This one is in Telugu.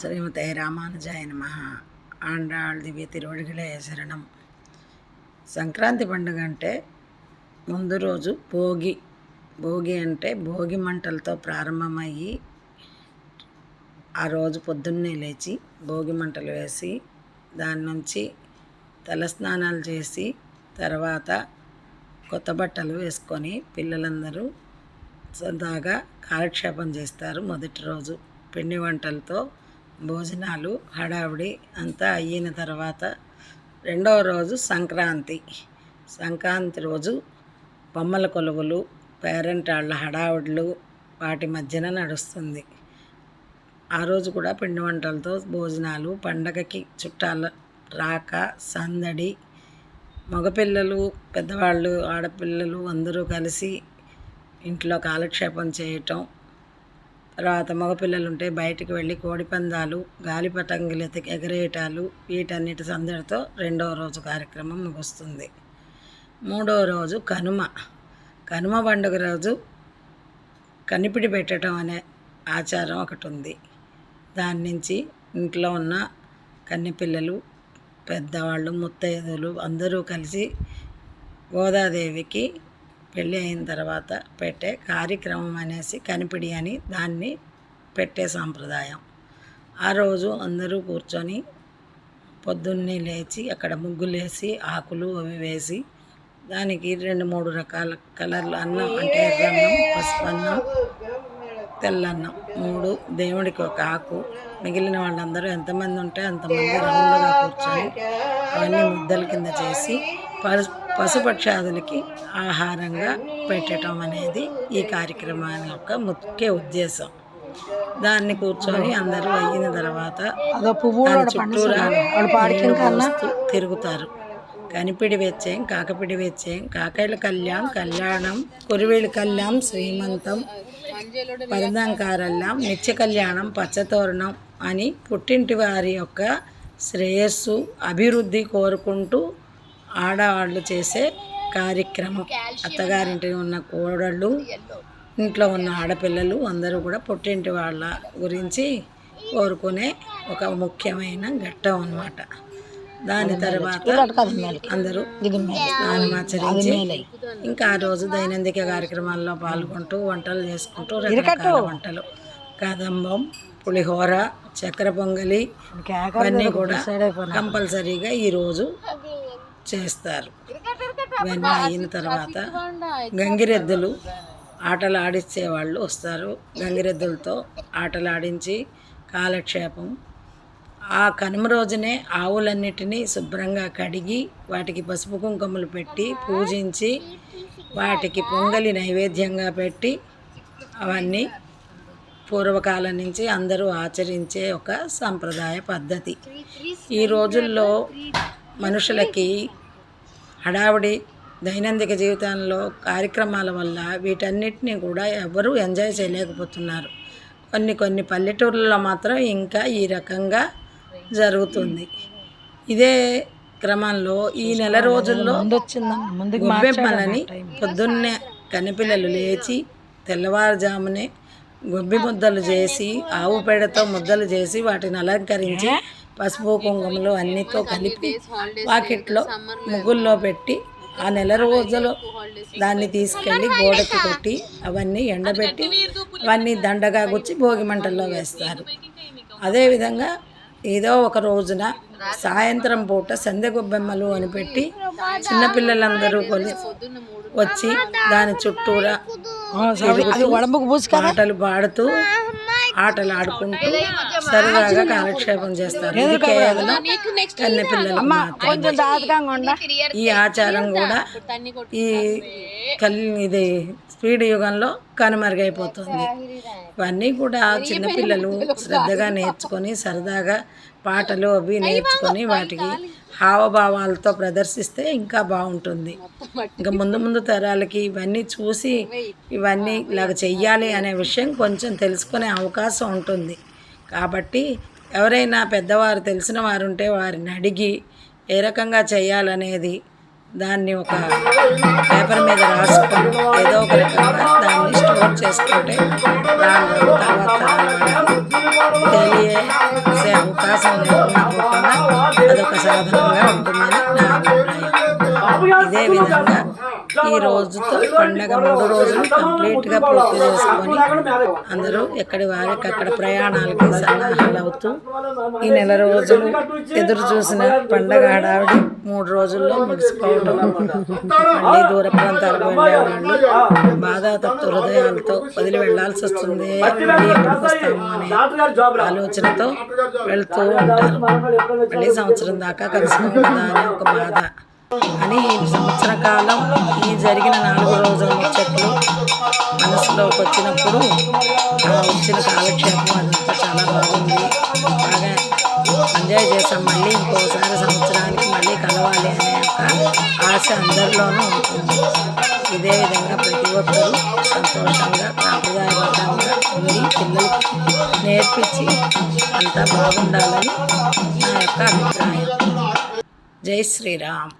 శ్రీమతే రామానుజాయ నమ. ఆండాళ్ దివ్య తిరువడిగలే శరణం. సంక్రాంతి పండుగ అంటే ముందు రోజు భోగి. భోగి అంటే భోగి మంటలతో ప్రారంభమయ్యి ఆ రోజు పొద్దున్నే లేచి భోగి మంటలు వేసి దాని నుంచి తలస్నానాలు చేసి తర్వాత కొత్త బట్టలు వేసుకొని పిల్లలందరూ సరదాగా కాలక్షేపం చేస్తారు మొదటి రోజు. పిండి వంటలతో భోజనాలు హడావిడి అంతా అయిన తర్వాత రెండవ రోజు సంక్రాంతి. సంక్రాంతి రోజు బొమ్మల కొలువులు పేరెంట్ వాళ్ళ హడావుడులు వాటి మధ్యన నడుస్తుంది. ఆ రోజు కూడా పిండి వంటలతో భోజనాలు పండగకి చుట్టాల రాక సందడి మగపిల్లలు పెద్దవాళ్ళు ఆడపిల్లలు అందరూ కలిసి ఇంట్లో కాలక్షేపం చేయటం తర్వాత మగపిల్లలు ఉంటే బయటికి వెళ్ళి కోడిపందాలు గాలిపటంగులు ఎగరేయటాలు వీటన్నిటి సందడితో రెండవ రోజు కార్యక్రమం ముగుస్తుంది. మూడవ రోజు కనుమ. కనుమ పండుగ రోజు కనిపిడి పెట్టడం అనే ఆచారం ఒకటి ఉంది దాని నుంచి ఇంట్లో ఉన్న కన్నెపిల్లలు పెద్దవాళ్ళు ముత్తైదులు అందరూ కలిసి గోదాదేవికి పెళ్ళి అయిన తర్వాత పెట్టే కార్యక్రమం అనేసి కనిపిడి అని దాన్ని పెట్టే సాంప్రదాయం. ఆ రోజు అందరూ కూర్చొని పొద్దున్నే లేచి అక్కడ ముగ్గులేసి ఆకులు అవి వేసి దానికి రెండు మూడు రకాల కలర్లు అన్నం అంటే ఎర్రన్నం పసుపు అన్నం తెల్లన్నం మూడు దేవుడికి ఒక ఆకు. మిగిలిన వాళ్ళందరూ ఎంతమంది ఉంటే అంతమంది రౌండ్గా కూర్చొని అవన్నీ ముద్దల కింద చేసి పసు పశుపక్షాదులకి ఆహారంగా పెట్టడం అనేది ఈ కార్యక్రమాన్ని యొక్క ముఖ్య ఉద్దేశం. దాన్ని కూర్చొని అందరూ అయిన తర్వాత చుట్టూరా తిరుగుతారు. కనిపిడి వెచ్చేం కాకపిడి వెచ్చేం కాకైల కళ్యాణం కళ్యాణం కురివేలి కళ్యాణం శ్రీమంతం పరదంకారల్లం నిత్య కళ్యాణం పచ్చతోరణం అని పుట్టింటి వారి యొక్క శ్రేయస్సు అభివృద్ధి కోరుకుంటూ ఆడవాళ్ళు చేసే కార్యక్రమం. అత్తగారింటి ఉన్న కోడళ్ళు ఇంట్లో ఉన్న ఆడపిల్లలు అందరూ కూడా పుట్టింటి వాళ్ళ గురించి కోరుకునే ఒక ముఖ్యమైన ఘట్టం అన్నమాట. దాని తర్వాత అందరూ ఆచరించి ఇంకా ఆ రోజు దైనందిక కార్యక్రమాల్లో పాల్గొంటూ వంటలు చేసుకుంటూ రకరకాల వంటలు. కదంబం పులిహోర చక్కెర పొంగలి ఇవన్నీ కూడా కంపల్సరీగా ఈరోజు చేస్తారు. ఇవన్నీ అయిన తర్వాత గంగిరెద్దులు ఆటలు ఆడిచ్చే వాళ్ళు వస్తారు. గంగిరెద్దులతో ఆటలు ఆడించి కాలక్షేపం. ఆ కనుమ రోజునే ఆవులన్నిటినీ శుభ్రంగా కడిగి వాటికి పసుపు కుంకుమలు పెట్టి పూజించి వాటికి పొంగలి నైవేద్యంగా పెట్టి అవన్నీ పూర్వకాలం నుంచి అందరూ ఆచరించే ఒక సంప్రదాయ పద్ధతి. ఈ రోజుల్లో మనుషులకి హడావుడి దైనందిక జీవితంలో కార్యక్రమాల వల్ల వీటన్నిటిని కూడా ఎవరూ ఎంజాయ్ చేయలేకపోతున్నారు. కొన్ని కొన్ని పల్లెటూర్లలో మాత్రం ఇంకా ఈ రకంగా జరుగుతుంది. ఇదే క్రమంలో ఈ నెల రోజుల్లో గొబ్బెమ్మలని పొద్దున్నే కనిపిల్లలు లేచి తెల్లవారుజామునే గొబ్బి ముద్దలు చేసి ఆవు పేడతో ముద్దలు చేసి వాటిని అలంకరించి పసుపు కుంకుమలు అన్నితో కలిపి వాకిట్లో ముగ్గుల్లో పెట్టి ఆ నెల రోజులు దాన్ని తీసుకెళ్ళి గోడకి కొట్టి అవన్నీ ఎండబెట్టి అవన్నీ దండగా గుచ్చి భోగి మంటల్లో వేస్తారు. అదేవిధంగా ఏదో ఒక రోజున సాయంత్రం పూట సందె గొబ్బెమ్మలు అని పెట్టి చిన్నపిల్లలందరూ కొని వచ్చి దాని చుట్టూరా పాటలు పాడుతూ ఆటలు ఆడుకుంటూ సరదాగా కాలక్షేపం చేస్తారు. ఇది కేవలం కన్నె పిల్లలు మాత్రమే. ఈ ఆచారం కూడా ఈ కల్ ఇది స్పీడ్ యుగంలో కనుమరుగైపోతుంది. ఇవన్నీ కూడా చిన్నపిల్లలు శ్రద్ధగా నేర్చుకొని సరదాగా పాటలు అవి నేర్చుకొని వాటికి హావభావాలతో ప్రదర్శిస్తే ఇంకా బాగుంటుంది. ఇంకా ముందు ముందు తరాలకి ఇవన్నీ చూసి ఇవన్నీ ఇలాగ చెయ్యాలి అనే విషయం కొంచెం తెలుసుకునే అవకాశం ఉంటుంది. కాబట్టి ఎవరైనా పెద్దవారు తెలిసిన వారు ఉంటే వారిని అడిగి ఏ రకంగా చేయాలనేది దాన్ని ఒక పేపర్ మీద రాసుకొని ఏదో ఒక రకంగా దాన్ని స్టోర్ చేసుకుంటే రాను తర్వాత తరాల వాళ్ళకి తెలియసే అవకాశం లేకుండా పోకుండా అదొక సాధనంగా ఉంటుందని నా అభిప్రాయం ఇదే విధంగా ఈ రోజుతో పండగ మూడు రోజులు కంప్లీట్గా పూర్తి చేసుకొని అందరూ ఎక్కడి వారికి అక్కడ ప్రయాణాలకి సన్నాహాలు అవుతూ ఈ నెల రోజులు ఎదురు చూసిన పండగ హడావిడి మూడు రోజుల్లో ముగిసిపోవడం మళ్ళీ దూర ప్రాంతాలకు వెళ్ళేవాళ్ళు బాధాతప్త హృదయాలతో వదిలి వెళ్ళాల్సి వస్తుంది. మళ్ళీ ఎక్కడికి వస్తాము అనే ఆలోచనతో వెళ్తూ ఉంటారు. మళ్ళీ సంవత్సరం దాకా కలిసి కదా అనే ఒక బాధ. అని సంవత్సర కాలం ఈ జరిగిన నాలుగు రోజుల ముచ్చట్లు మనసులోకి వచ్చినప్పుడు వచ్చిన కాలక్షేపం అదంతా చాలా బాగుంది. బాగా ఎంజాయ్ చేసాం మళ్ళీ ఇంకోసారి సంవత్సరానికి మళ్ళీ కలవాలి అనే ఒక ఆశ అందరిలోనూ ఉంటుంది. ఇదే విధంగా ప్రతి ఒక్కరూ సంతోషంగా సాంప్రదాయబద్ధంగా ఉండి పిల్లలకి నేర్పించి అంతా బాగుండాలని నా యొక్క అభిప్రాయం. జై శ్రీరామ్.